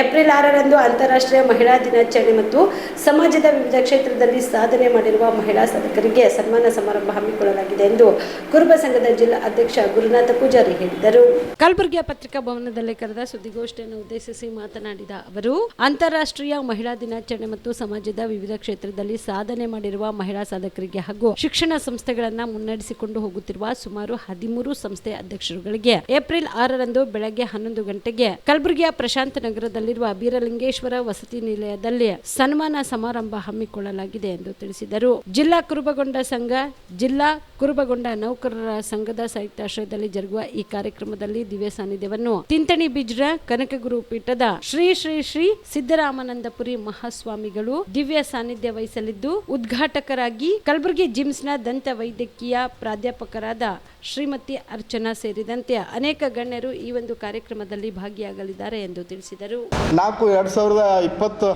April ಆರರಂದು ಅಂತಾರಾಷ್ಟ್ರೀಯ ಮಹಿಳಾ ದಿನಾಚರಣೆ ಮತ್ತು ಸಮಾಜದ ವಿವಿಧ ಕ್ಷೇತ್ರದಲ್ಲಿ ಸಾಧನೆ ಮಾಡಿರುವ ಮಹಿಳಾ ಸಾಧಕರಿಗೆ ಸನ್ಮಾನ ಸಮಾರಂಭ ಹಮ್ಮಿಕೊಳ್ಳಲಾಗಿದೆ ಎಂದು ಕುರುಬ ಸಂಘದ ಜಿಲ್ಲಾ ಅಧ್ಯಕ್ಷ ಗುರುನಾಥ ಪೂಜಾರಿ ಹೇಳಿದರು. ಕಲಬುರಗಿಯ ಪತ್ರಿಕಾ ಭವನದಲ್ಲಿ ಕರೆದ ಸುದ್ದಿಗೋಷ್ಠಿಯನ್ನು ಉದ್ದೇಶಿಸಿ ಮಾತನಾಡಿದ ಅವರು, ಅಂತಾರಾಷ್ಟ್ರೀಯ ಮಹಿಳಾ ದಿನಾಚರಣೆ ಮತ್ತು ಸಮಾಜದ ವಿವಿಧ ಕ್ಷೇತ್ರದಲ್ಲಿ ಸಾಧನೆ ಮಾಡಿರುವ ಮಹಿಳಾ ಸಾಧಕರಿಗೆ ಹಾಗೂ ಶಿಕ್ಷಣ ಸಂಸ್ಥೆಗಳನ್ನು ಮುನ್ನಡೆಸಿಕೊಂಡು ಹೋಗುತ್ತಿರುವ ಸುಮಾರು ಹದಿಮೂರು ಸಂಸ್ಥೆ ಅಧ್ಯಕ್ಷರುಗಳಿಗೆ ಏಪ್ರಿಲ್ ಆರರಂದು ಬೆಳಗ್ಗೆ ಹನ್ನೊಂದು ಗಂಟೆಗೆ ಕಲಬುರಗಿಯ ಪ್ರಶಾಂತ ನಗರದಲ್ಲಿರುವ ಬೀರಲಿಂಗೇಶ್ವರ ವಸತಿ ನಿಲಯದಲ್ಲಿ ಸನ್ಮಾನ ಸಮಾರಂಭ ಹಮ್ಮಿಕೊಳ್ಳಲಾಗಿದೆ ಎಂದು ತಿಳಿಸಿದರು. ಜಿಲ್ಲಾ ಕುರುಬಗೊಂಡ ಸಂಘ, ಜಿಲ್ಲಾ ಕುರುಬಗೊಂಡ ನೌಕರರ ಸಂಘದ ಸಂಯುಕ್ತಾಶ್ರಯದಲ್ಲಿ ಜರುಗುವ ಈ ಕಾರ್ಯಕ್ರಮದಲ್ಲಿ ದಿವ್ಯ ಸಾನ್ನಿಧ್ಯವನ್ನು ತಿಂತಣಿ ಬಿಜ್ರ ಕನಕಗುರು ಪೀಠದ ಶ್ರೀ ಶ್ರೀ ಶ್ರೀ ಸಿದ್ದರಾಮಾನಂದಪುರಿ ಮಹಾಸ್ವಾಮಿಗಳು ದಿವ್ಯ ಸಾನ್ನಿಧ್ಯ ವಹಿಸಲಿದ್ದು, ಉದ್ಘಾಟಕರಾಗಿ ಕಲಬುರಗಿ ಜಿಮ್ಸ್ನ ದಂತ ವೈದ್ಯಕೀಯ ಪ್ರಾಧ್ಯಾಪಕರಾದ ಶ್ರೀಮತಿ ಅರ್ಚನಾ ಸೇರಿದಂತೆ ಅನೇಕ ಗಣ್ಯರು ಈ ಒಂದು ಕಾರ್ಯಕ್ರಮದಲ್ಲಿ ಭಾಗಿಯಾಗಲಿದ್ದಾರೆ ಎಂದು ತಿಳಿಸಿದರು. ನಾಲ್ಕು ಎರಡು ಸಾವಿರದ ಇಪ್ಪತ್ತು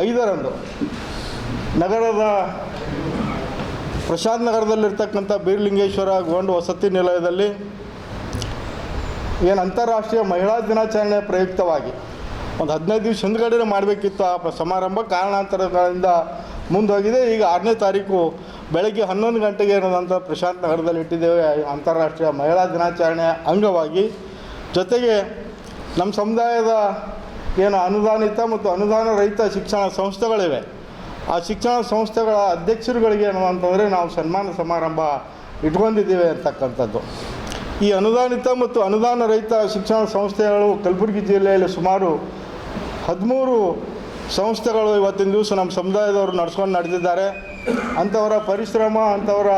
ಐದರಂದು ನಗರದ ಪ್ರಶಾಂತ್ ನಗರದಲ್ಲಿರ್ತಕ್ಕಂಥ ಬೀರ್ಲಿಂಗೇಶ್ವರ ಗೊಂಡು ವಸತಿ ನಿಲಯದಲ್ಲಿ ಏನು ಅಂತಾರಾಷ್ಟ್ರೀಯ ಮಹಿಳಾ ದಿನಾಚರಣೆ ಪ್ರಯುಕ್ತವಾಗಿ ಒಂದು ಹದಿನೈದು ದಿವಸ ಹಿಂದ್ಗಡೆ ಮಾಡಬೇಕಿತ್ತು ಆ ಸಮಾರಂಭ. ಕಾರಣಾಂತರಗಳಿಂದ ಮುಂದೋಗಿದೆ. ಈಗ ಆರನೇ ತಾರೀಕು ಬೆಳಗ್ಗೆ ಹನ್ನೊಂದು ಗಂಟೆಗೆ ಏನದಂತ ಪ್ರಶಾಂತ್ ನಗರದಲ್ಲಿ ಇಟ್ಟಿದ್ದೇವೆ. ಅಂತಾರಾಷ್ಟ್ರೀಯ ಮಹಿಳಾ ದಿನಾಚರಣೆ ಅಂಗವಾಗಿ ಜೊತೆಗೆ ನಮ್ಮ ಸಮುದಾಯದ ಏನು ಅನುದಾನಿತ ಮತ್ತು ಅನುದಾನ ರಹಿತ ಶಿಕ್ಷಣ ಸಂಸ್ಥೆಗಳಿವೆ. ಆ ಶಿಕ್ಷಣ ಸಂಸ್ಥೆಗಳ ಅಧ್ಯಕ್ಷರುಗಳಿಗೆ ಏನು ಅಂತಂದರೆ ನಾವು ಸನ್ಮಾನ ಸಮಾರಂಭ ಇಟ್ಕೊಂಡಿದ್ದೀವಿ ಅಂತಕ್ಕಂಥದ್ದು. ಈ ಅನುದಾನಿತ ಮತ್ತು ಅನುದಾನ ರಹಿತ ಶಿಕ್ಷಣ ಸಂಸ್ಥೆಗಳು ಕಲಬುರಗಿ ಜಿಲ್ಲೆಯಲ್ಲಿ ಸುಮಾರು ಹದಿಮೂರು ಸಂಸ್ಥೆಗಳು ಇವತ್ತಿನ ದಿವಸ ನಮ್ಮ ಸಮುದಾಯದವರು ನಡ್ಸ್ಕೊಂಡು ನಡೆದಿದ್ದಾರೆ. ಅಂಥವರ ಪರಿಶ್ರಮ, ಅಂಥವರ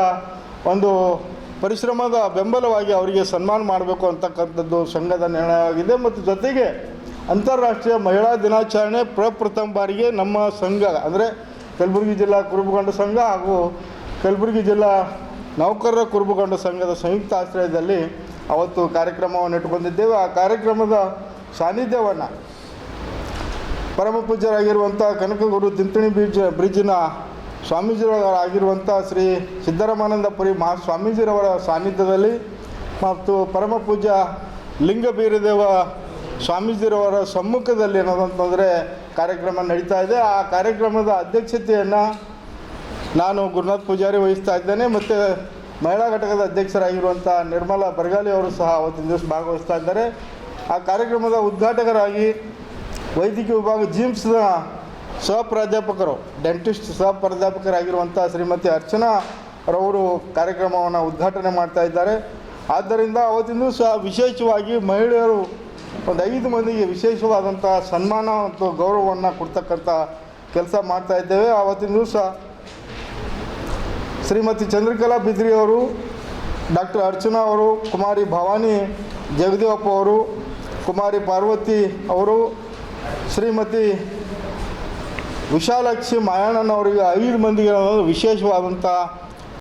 ಒಂದು ಪರಿಶ್ರಮದ ಬೆಂಬಲವಾಗಿ ಅವರಿಗೆ ಸನ್ಮಾನ ಮಾಡಬೇಕು ಅಂತಕ್ಕಂಥದ್ದು ಸಂಘದ ನಿರ್ಣಯವಾಗಿದೆ. ಮತ್ತು ಜೊತೆಗೆ ಅಂತಾರಾಷ್ಟ್ರೀಯ ಮಹಿಳಾ ದಿನಾಚರಣೆ ಪ್ರಪ್ರಥಮ ಬಾರಿಗೆ ನಮ್ಮ ಸಂಘ, ಅಂದರೆ ಕಲಬುರಗಿ ಜಿಲ್ಲಾ ಕುರುಬಗೊಂಡ ಸಂಘ ಹಾಗೂ ಕಲಬುರಗಿ ಜಿಲ್ಲಾ ನೌಕರರ ಕುರುಬಗೊಂಡ ಸಂಘದ ಸಂಯುಕ್ತ ಆಶ್ರಯದಲ್ಲಿ ಅವತ್ತು ಕಾರ್ಯಕ್ರಮವನ್ನು ಇಟ್ಟುಕೊಂಡಿದ್ದೇವೆ. ಆ ಕಾರ್ಯಕ್ರಮದ ಸಾನ್ನಿಧ್ಯವನ್ನು ಪರಮ ಪೂಜ್ಯರಾಗಿರುವಂಥ ಕನಕಗುರು ತಿಂತಣಿ ಬೀಜ ಬ್ರಿಡ್ಜಿನ ಸ್ವಾಮೀಜಿಯವರಾಗಿರುವಂಥ ಶ್ರೀ ಸಿದ್ದರಾಮಾನಂದಪುರಿ ಮಹಾ ಸ್ವಾಮೀಜಿರವರ ಸಾನ್ನಿಧ್ಯದಲ್ಲಿ ಮತ್ತು ಪರಮ ಪೂಜ್ಯ ಲಿಂಗ ಬೀರದೇವ ಸ್ವಾಮೀಜಿರವರ ಸಮ್ಮುಖದಲ್ಲಿ ಏನದಂತಂದರೆ ಕಾರ್ಯಕ್ರಮ ನಡೀತಾ ಇದೆ. ಆ ಕಾರ್ಯಕ್ರಮದ ಅಧ್ಯಕ್ಷತೆಯನ್ನು ನಾನು ಗುರುನಾಥ್ ಪೂಜಾರಿ ವಹಿಸ್ತಾ ಇದ್ದೇನೆ. ಮತ್ತು ಮಹಿಳಾ ಘಟಕದ ಅಧ್ಯಕ್ಷರಾಗಿರುವಂಥ ನಿರ್ಮಲಾ ಬರ್ಗಾಲಿ ಅವರು ಸಹ ಅವತ್ತಿನ ದಿವಸ ಭಾಗವಹಿಸ್ತಾ ಇದ್ದಾರೆ. ಆ ಕಾರ್ಯಕ್ರಮದ ಉದ್ಘಾಟಕರಾಗಿ ವೈದ್ಯಕೀಯ ವಿಭಾಗ ಜಿಮ್ಸ್ನ ಸಹ ಪ್ರಾಧ್ಯಾಪಕರು ಡೆಂಟಿಸ್ಟ್ ಸಹ ಪ್ರಾಧ್ಯಾಪಕರಾಗಿರುವಂಥ ಶ್ರೀಮತಿ ಅರ್ಚನಾ ರವರು ಕಾರ್ಯಕ್ರಮವನ್ನು ಉದ್ಘಾಟನೆ ಮಾಡ್ತಾ ಇದ್ದಾರೆ. ಆದ್ದರಿಂದ ಅವತ್ತಿನ ದಿವಸ ವಿಶೇಷವಾಗಿ ಮಹಿಳೆಯರು ಒಂದು ಐದು ಮಂದಿಗೆ ವಿಶೇಷವಾದಂಥ ಸನ್ಮಾನ ಮತ್ತು ಗೌರವವನ್ನು ಕೊಡ್ತಕ್ಕಂಥ ಕೆಲಸ ಮಾಡ್ತಾ ಇದ್ದೇವೆ. ಆವತ್ತಿನ ದಿವಸ ಶ್ರೀಮತಿ ಚಂದ್ರಕಲಾ ಬಿದ್ರಿ ಅವರು, ಡಾಕ್ಟರ್ ಅರ್ಚನಾ ಅವರು, ಕುಮಾರಿ ಭವಾನಿ ಜಗದೇವಪ್ಪ ಅವರು, ಕುಮಾರಿ ಪಾರ್ವತಿ ಅವರು, ಶ್ರೀಮತಿ ವಿಶಾಲಾಕ್ಷಿ ಮಾಯಣ್ಣನವರಿಗೆ ಐದು ಮಂದಿಗೆ ವಿಶೇಷವಾದಂಥ